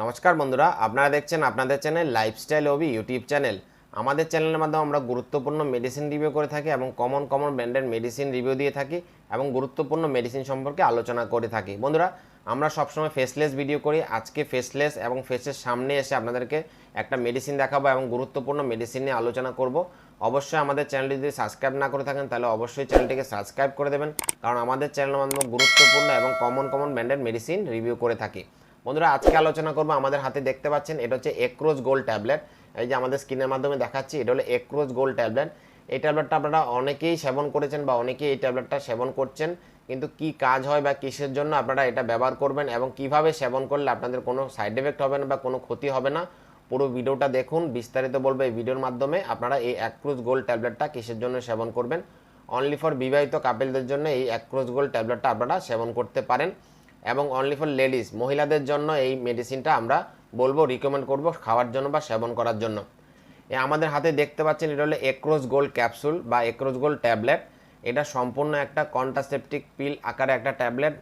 নমস্কার বন্ধুরা, আপনারা দেখছেন আপনাদের চ্যানেল লাইফস্টাইল ওবি ইউটিউব চ্যানেল। আমাদের চ্যানেলের মাধ্যমে আমরা গুরুত্বপূর্ণ মেডিসিন রিভিউ করে থাকি এবং কমন কমন ব্র্যান্ডের মেডিসিন রিভিউ দিয়ে থাকি এবং গুরুত্বপূর্ণ মেডিসিন সম্পর্কে আলোচনা করে থাকি। বন্ধুরা, আমরা সবসময় ফেসলেস ভিডিও করি। আজকে ফেসলেস এবং ফেসের সামনে এসে আপনাদেরকে একটা মেডিসিন দেখাবো এবং গুরুত্বপূর্ণ মেডিসিন নিয়ে আলোচনা করব। অবশ্যই আমাদের চ্যানেলটি যদি সাবস্ক্রাইব না করে থাকেন, তাহলে অবশ্যই চ্যানেলটিকে সাবস্ক্রাইব করে দেবেন। কারণ আমাদের চ্যানেলের মাধ্যমে গুরুত্বপূর্ণ এবং কমন কমন ব্র্যান্ডের মেডিসিন রিভিউ করে থাকি। বন্ধুরা, আজকে আলোচনা করব আমাদের হাতে দেখতে পাচ্ছেন, এটা হচ্ছে একরোজ গোল্ড ট্যাবলেট এই যে আমাদের স্ক্রিনের মাধ্যমে দেখাচ্ছি, এটা হলো একরোজ গোল্ড ট্যাবলেট এই ট্যাবলেটটা আপনারা অনেকেই সেবন করেছেন বা অনেকেই এই ট্যাবলেটটা সেবন করছেন, কিন্তু কি কাজ হয় বা কিসের জন্য আপনারা এটা ব্যবহার করবেন এবং কীভাবে সেবন করলে আপনাদের কোনো সাইড এফেক্ট হবে না বা কোনো ক্ষতি হবে না, পুরো ভিডিওটা দেখুন। বিস্তারিত বলব এই ভিডিওর মাধ্যমে আপনারা এই অ্যাক্রোজ গোল্ড ট্যাবলেটটা কিসের জন্য সেবন করবেন। অনলি ফর বিবাহিত কাপেলদের জন্য এই অ্যাক্রোজ গোল্ড ট্যাবলেটটা আপনারা সেবন করতে পারেন। এবং অনলি ফর লেডিস মহিলাদের জন্য এই মেডিসিনটা আমরা বলব রিকমেন্ড করব খাওয়ার জন্য বা সেবন করার জন্য। আমাদের হাতে দেখতে পাচ্ছেন এটা হলো একরোজ গোল্ড ক্যাপসুল বা একরোজ গোল্ড ট্যাবলেট এটা সম্পূর্ণ একটা কন্ট্রাসেপটিক পিল আকারে একটা ট্যাবলেট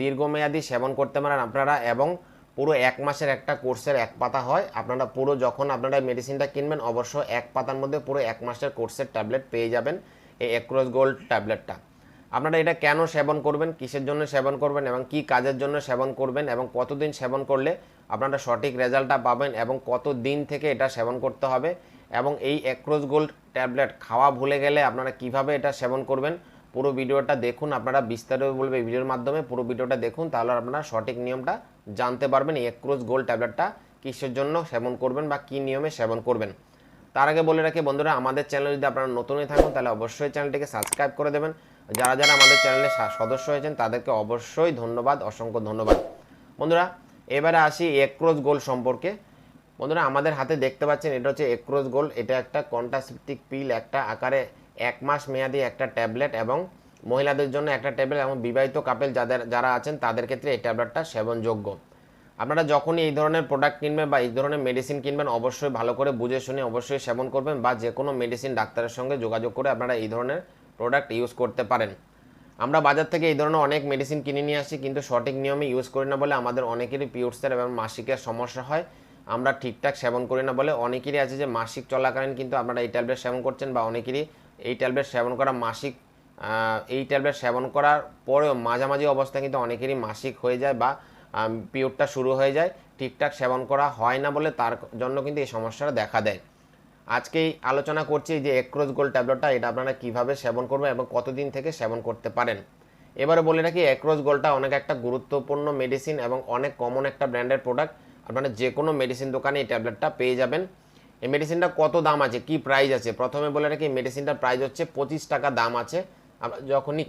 দীর্ঘমেয়াদী সেবন করতে পারেন আপনারা এবং পুরো এক মাসের একটা কোর্সের এক পাতা হয়। আপনারা পুরো যখন আপনারা মেডিসিনটা কিনবেন, অবশ্য এক পাতার মধ্যে পুরো এক মাসের কোর্সের ট্যাবলেট পেয়ে যাবেন এই একরোজ গোল্ড ট্যাবলেটটা আপনারা এটা কেন সেবন করবেন, কিসের জন্য সেবন করবেন এবং কি কাজের জন্য সেবন করবেন এবং কতদিন সেবন করলে আপনারা সঠিক রেজাল্টটা পাবেন এবং কত দিন থেকে এটা সেবন করতে হবে এবং এই একরোজ গোল্ড ট্যাবলেট খাওয়া ভুলে গেলে আপনারা কীভাবে এটা সেবন করবেন, পুরো ভিডিওটা দেখুন, আপনারা বিস্তারিত বলবে এই ভিডিওর মাধ্যমে, পুরো ভিডিওটা দেখুন, তাহলে আপনারা সঠিক নিয়মটা জানতে পারবেন এই একরোজ গোল্ড ট্যাবলেটটা কিসের জন্য সেবন করবেন বা কী নিয়মে সেবন করবেন। তার আগে বলে রাখি বন্ধুরা, আমাদের চ্যানেল যদি আপনারা নতুনই থাকুন, তাহলে অবশ্যই চ্যানেলটিকে সাবস্ক্রাইব করে দেবেন যারা যারা আমাদের চ্যানেলে সদস্য হয়েছেন, তাদেরকে অবশ্যই ধন্যবাদ, অসংখ্য ধন্যবাদ। বন্ধুরা, এবারে আসি একরোজ গোল্ড সম্পর্কে। বন্ধুরা, আমাদের হাতে দেখতে পাচ্ছেন, এটা হচ্ছে একরোজ গোল্ড এটা একটা কন্ট্রাসেপটিক পিল, একটা আকারে এক মাস মেয়াদি একটা ট্যাবলেট এবং মহিলাদের জন্য একটা ট্যাবলেট এবং বিবাহিত কাপেল যাদের, যারা আছেন, তাদের ক্ষেত্রে এই ট্যাবলেটটা সেবনযোগ্য। আপনারা যখনই এই ধরনের প্রোডাক্ট কিনবেন বা এই ধরনের মেডিসিন কিনবেন, অবশ্যই ভালো করে বুঝে শুনে অবশ্যই সেবন করবেন বা যে কোনো মেডিসিন ডাক্তারের সঙ্গে যোগাযোগ করে আপনারা এই ধরনের প্রোডাক্ট ইউজ করতে পারেন। আমরা বাজার থেকে এই ধরনের অনেক মেডিসিন কিনে নিয়ে আসি, কিন্তু সঠিক নিয়মে ইউজ করি না বলে আমাদের অনেকেরই পিরিয়ডসের এবং মাসিকের সমস্যা হয়। আমরা ঠিকঠাক সেবন করি না বলে অনেকেরই আছে যে মাসিক চলাকালীন কিন্তু আপনারা এই ট্যাবলেট সেবন করছেন বা অনেকেরই এই ট্যাবলেট সেবন করা মাসিক এই ট্যাবলেট সেবন করার পরেও মাঝামাঝি অবস্থায় কিন্তু অনেকেরই মাসিক হয়ে যায় বা পিরিয়ডটা শুরু হয়ে যায়। ঠিকঠাক সেবন করা হয় না বলে তার জন্য কিন্তু এই সমস্যাটা দেখা দেয়। আজকেই আলোচনা করছি যে একরোজ গোল্ড ট্যাবলেটটা, এটা আপনারা কীভাবে সেবন করবেন এবং কতদিন থেকে সেবন করতে পারেন। এবারে বলে রাখি একরোজ গোল্ডটা অনেক একটা গুরুত্বপূর্ণ মেডিসিন এবং অনেক কমন একটা ব্র্যান্ডের প্রোডাক্ট আপনারা যে কোনো মেডিসিন দোকানে এই ট্যাবলেটটা পেয়ে যাবেন। এই মেডিসিনটা কত দাম আছে? কি প্রাইস আছে? প্রথমে বলে রাখি, এই মেডিসিনটার প্রাইস হচ্ছে পঁচিশ টাকা দাম আছে। আপনারা যখনই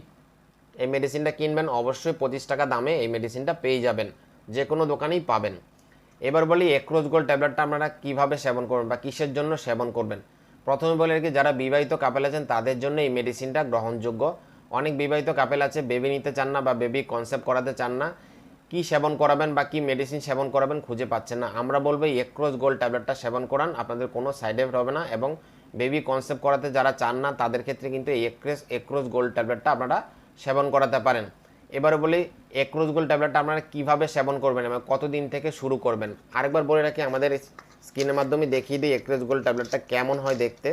এই মেডিসিনটা কিনবেন, অবশ্যই পঁচিশ টাকা দামে এই মেডিসিনটা পেয়ে যাবেন। যে কোনো দোকানেই পাবেন। এবার বলি একরোজ গোল্ড ট্যাবলেটটা আপনারা কীভাবে সেবন করবেন বা কিসের জন্য সেবন করবেন? প্রথমে বলে কি, যারা বিবাহিত কাপেল আছেন, তাদের জন্য এই মেডিসিনটা গ্রহণযোগ্য। অনেক বিবাহিত কাপেল আছে বেবি নিতে চান না বা বেবি কনসেপ্ট করাতে চান না। কি সেবন করাবেন বা কি মেডিসিন সেবন করাবেন খুঁজে পাচ্ছেন না। আমরা বলব একরোজ গোল্ড ট্যাবলেটটা সেবন করান, আপনাদের কোনো সাইড এফেক্ট হবে না এবং বেবি কনসেপ্ট করাতে যারা চান না, তাদের ক্ষেত্রে কিন্তু এই একরোজ গোল্ড ট্যাবলেটটা আপনারা সেবন করাতে পারেন। এবারে বলি, একরোজ গোল্ড ট্যাবলেটটা আপনারা কীভাবে সেবন করবেন এবং কতদিন থেকে শুরু করবেন? আরেকবার বলে রাখি, আমাদের স্ক্রিনের মাধ্যমে দেখিয়ে দিই একরোজ গোল্ড ট্যাবলেটটা কেমন হয় দেখতে।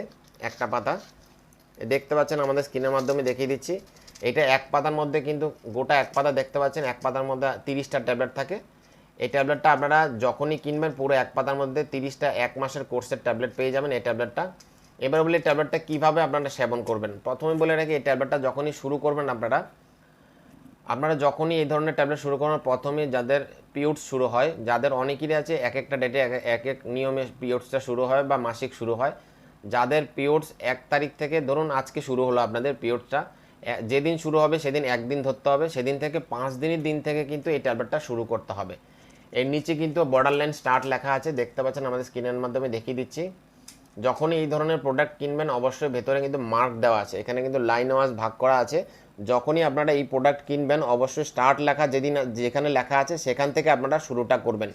একটা পাতা। দেখতে পাচ্ছেন, আমাদের স্ক্রিনের মাধ্যমে দেখিয়ে দিচ্ছি। এটা এক পাতার মধ্যে কিন্তু, গোটা এক পাতা দেখতে পাচ্ছেন, এক পাতার মধ্যে তিরিশটা ট্যাবলেট থাকে। এই ট্যাবলেটটা আপনারা যখনই কিনবেন, পুরো এক পাতার মধ্যে তিরিশটা, এক মাসের কোর্সের ট্যাবলেট পেয়ে যাবেন এই ট্যাবলেটটা। এবার বলি ট্যাবলেটটা কীভাবে আপনারা সেবন করবেন? প্রথমে বলে রাখি, এই ট্যাবলেটটা যখনই শুরু করবেন আপনারা আপনারা যখনই এই ধরনের ট্যাবলেট শুরু করেন প্রথমে যাদের পিরিয়ডস শুরু হয়, যাদের অনেকেরই আছে, এক একটা ডেটে এক এক নিয়মে পিরিয়ডসটা শুরু হয় বা মাসিক শুরু হয়, যাদের পিরিয়ডস এক তারিখ থেকে, ধরুন আজকে শুরু হলো আপনাদের পিরিয়ডসটা যেদিন শুরু হবে সেদিন একদিন ধরতে হবে, সেদিন থেকে পাঁচ দিনের দিন থেকে কিন্তু এই ট্যাবলেটটা শুরু করতে হবে। এর নিচে কিন্তু বর্ডার লাইন স্টার্ট লেখা আছে, দেখতে পাচ্ছেন আমাদের স্ক্রিনের মাধ্যমে দেখিয়ে দিচ্ছি। যখনই এই ধরনের প্রোডাক্ট কিনবেন, অবশ্যই ভেতরে কিন্তু মার্ক দেওয়া আছে। এখানে কিন্তু লাইন ওয়াজ ভাগ করা আছে। যখনই আপনারা এই প্রোডাক্ট কিনবেন, অবশ্যই স্টার্ট লেখা যেদিন, যেখানে লেখা আছে, সেখান থেকে আপনারা শুরুটা করবেন।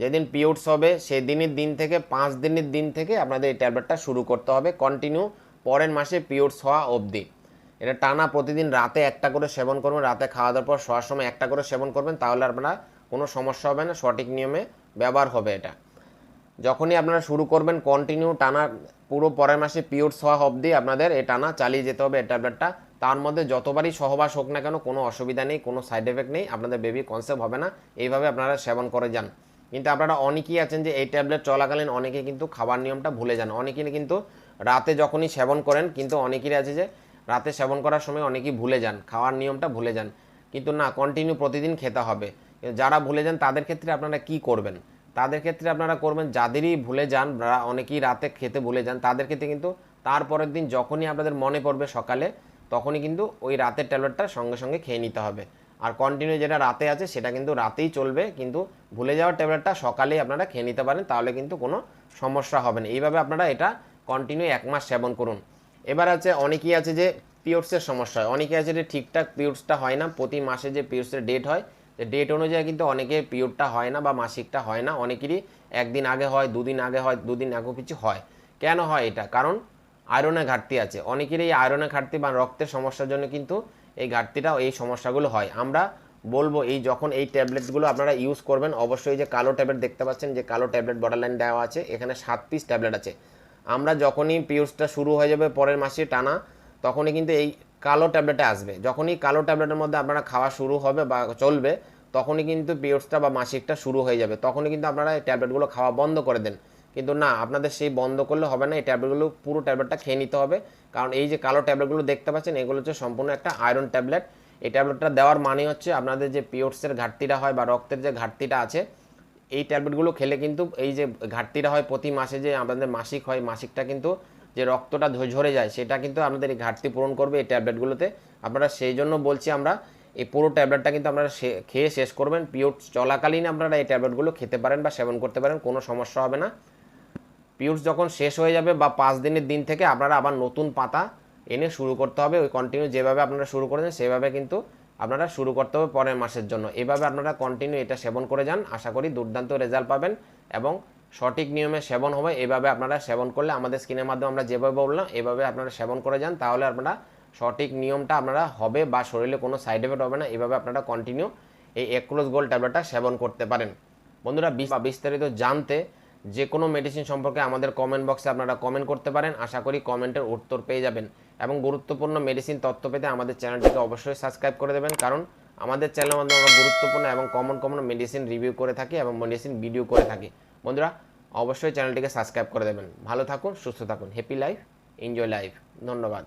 যেদিন পিরিয়ডস হবে সেই দিনের দিন থেকে, পাঁচ দিনের দিন থেকে আপনাদের এই ট্যাবলেটটা শুরু করতে হবে। কন্টিনিউ পরের মাসে পিরিয়ডস হওয়া অবধি। এটা টানা প্রতিদিন রাতে একটা করে সেবন করবেন, রাতে খাওয়া দাওয়ার পর শোয়ার সময় একটা করে সেবন করবেন, তাহলে আপনারা কোনো সমস্যা হবে না, সঠিক নিয়মে ব্যবহার হবে এটা। যখনই আপনারা শুরু করবেন কন্টিনিউ টানা পুরো পরের মাসে পিওর হওয়া অবধি আপনাদের এই টানা চালিয়ে যেতে হবে এই ট্যাবলেটটা তার মধ্যে যতবারই সহবাস হোক না কেন, কোনো অসুবিধা নেই, কোনো সাইড এফেক্ট নেই, আপনাদের বেবি কনসেপ্ট হবে না। এইভাবে আপনারা সেবন করে যান। কিন্তু আপনারা অনেকেই আছেন যে এই ট্যাবলেট চলাকালীন অনেকে কিন্তু খাবার নিয়মটা ভুলে যান। অনেকেই কিন্তু রাতে যখনই সেবন করেন, কিন্তু অনেকেরই আছে যে রাতে সেবন করার সময় অনেকেই ভুলে যান, খাওয়ার নিয়মটা ভুলে যান। কিন্তু না কন্টিনিউ প্রতিদিন খেতে হবে। যারা ভুলে যান, তাদের ক্ষেত্রে আপনারা কি করবেন? তাদের ক্ষেত্রে আপনারা করবেন, যাদেরই ভুলে যান অনেকেই রাতে খেতে ভুলে যান, তাদের ক্ষেত্রে কিন্তু তারপরের দিন যখনই আপনাদের মনে পড়বে সকালে, তখনই কিন্তু ওই রাতের ট্যাবলেটটা সঙ্গে সঙ্গে খেয়ে নিতে হবে। আর কন্টিনিউ যেটা রাতে আছে, সেটা কিন্তু রাতেই চলবে, কিন্তু ভুলে যাওয়ার ট্যাবলেটটা সকালেই আপনারা খেয়ে নিতে পারেন, তাহলে কিন্তু কোনো সমস্যা হবে না। এইভাবে আপনারা এটা কন্টিনিউ এক মাস সেবন করুন। এবার আছে, অনেকেই আছে যে পিরিয়ডসের সমস্যা হয়। অনেকে আছে যে ঠিকঠাক পিরিয়ডসটা হয় না, প্রতি মাসে যে পিরিয়ডসের ডেট হয় ডেট অনুযায়ী কিন্তু অনেকে পিরিয়ডটা হয় না বা মাসিকটা হয় না, অনেকেরই একদিন আগে হয়, দুদিন আগে হয়, দুদিন আগে কিছু হয়। কেন হয় এটা? কারণ আয়রনের ঘাটতি আছে। অনেকেরই এই আয়রনের ঘাটতি বা রক্তের সমস্যার জন্য কিন্তু এই ঘাটতিটা এই সমস্যাগুলো হয়। আমরা বলব, এই যখন এই ট্যাবলেটগুলো আপনারা ইউজ করবেন, অবশ্যই যে কালো ট্যাবলেট দেখতে পাচ্ছেন, যে কালো ট্যাবলেট বর্ডার লাইন দেওয়া আছে, এখানে সাত পিস ট্যাবলেট আছে। আমরা যখনই পিরিয়ডসটা শুরু হয়ে যাবে পরের মাসে টানা, তখনই কিন্তু এই কালো ট্যাবলেটে আসবে। যখনই কালো ট্যাবলেটের মধ্যে আপনারা খাওয়া শুরু হবে বা চলবে, তখনই কিন্তু পিরিয়ডসটা বা মাসিকটা শুরু হয়ে যাবে। তখনই কিন্তু আপনারা এই ট্যাবলেটগুলো খাওয়া বন্ধ করে দেন। কিন্তু না, আপনাদের সেই বন্ধ করলে হবে না। এই ট্যাবলেটগুলো, পুরো ট্যাবলেটটা খেয়ে নিতে হবে। কারণ এই যে কালো ট্যাবলেটগুলো দেখতে পাচ্ছেন, এগুলো হচ্ছে সম্পূর্ণ একটা আয়রন ট্যাবলেট। এই ট্যাবলেটটা দেওয়ার মানে হচ্ছে আপনাদের যে পিরিয়ডসের ঘাটতিটা হয় বা রক্তের যে ঘাটতিটা আছে, এই ট্যাবলেটগুলো খেলে কিন্তু এই যে ঘাটতিটা হয় প্রতি মাসে যে আমাদের মাসিক হয়, মাসিকটা কিন্তু যে রক্তটা ঝরে যায়, সেটা কিন্তু আমাদের এই ঘাটতি পূরণ করবে এই ট্যাবলেটগুলোতে। আপনারা সেই জন্য বলছি আমরা, এই পুরো ট্যাবলেটটা কিন্তু আপনারা খেয়ে শেষ করবেন। পিরিয়ড চলাকালীন আপনারা এই ট্যাবলেটগুলো খেতে পারেন বা সেবন করতে পারেন, কোনো সমস্যা হবে না। পিরিয়ডস যখন শেষ হয়ে যাবে বা পাঁচ দিনের দিন থেকে আপনারা আবার নতুন পাতা এনে শুরু করতে হবে। ওই কন্টিনিউ যেভাবে আপনারা শুরু করেছেন, সেভাবে কিন্তু আপনারা শুরু করতে হবে পরের মাসের জন্য। এভাবে আপনারা কন্টিনিউ এটা সেবন করে যান। আশা করি দুর্দান্ত রেজাল্ট পাবেন এবং সঠিক নিয়মে সেবন হবে, এভাবে আপনারা সেবন করলে আমাদের স্ক্রিনের মাধ্যমে আমরা যেভাবে বললাম, এভাবে আপনারা সেবন করে যান, তাহলে আপনারা সঠিক নিয়মটা আপনারা হবে বা শরীরে কোনো সাইড এফেক্ট হবে না, এভাবে আপনারা কন্টিনিউ এই এক্রোজ গোল্ড ট্যাবলেটটা সেবন করতে পারেন। বন্ধুরা বিস্তারিত জানতে যে কোনো মেডিসিন সম্পর্কে আমাদের কমেন্ট বক্সে আপনারা কমেন্ট করতে পারেন, আশা করি কমেন্টের উত্তর পেয়ে যাবেন। এবং গুরুত্বপূর্ণ মেডিসিন তথ্য পেতে আমাদের চ্যানেলটিকে অবশ্যই সাবস্ক্রাইব করে দেবেন, কারণ আমাদের চ্যানেলের মাধ্যমে আমরা গুরুত্বপূর্ণ এবং কমন কমন মেডিসিন রিভিউ করে থাকি এবং মেডিসিন ভিডিও করে থাকি। বন্ধুরা, অবশ্যই চ্যানেলটিকে সাবস্ক্রাইব করে দেবেন। ভালো থাকুন, সুস্থ থাকুন। হ্যাপি লাইফ এনজয় লাইফ ধন্যবাদ।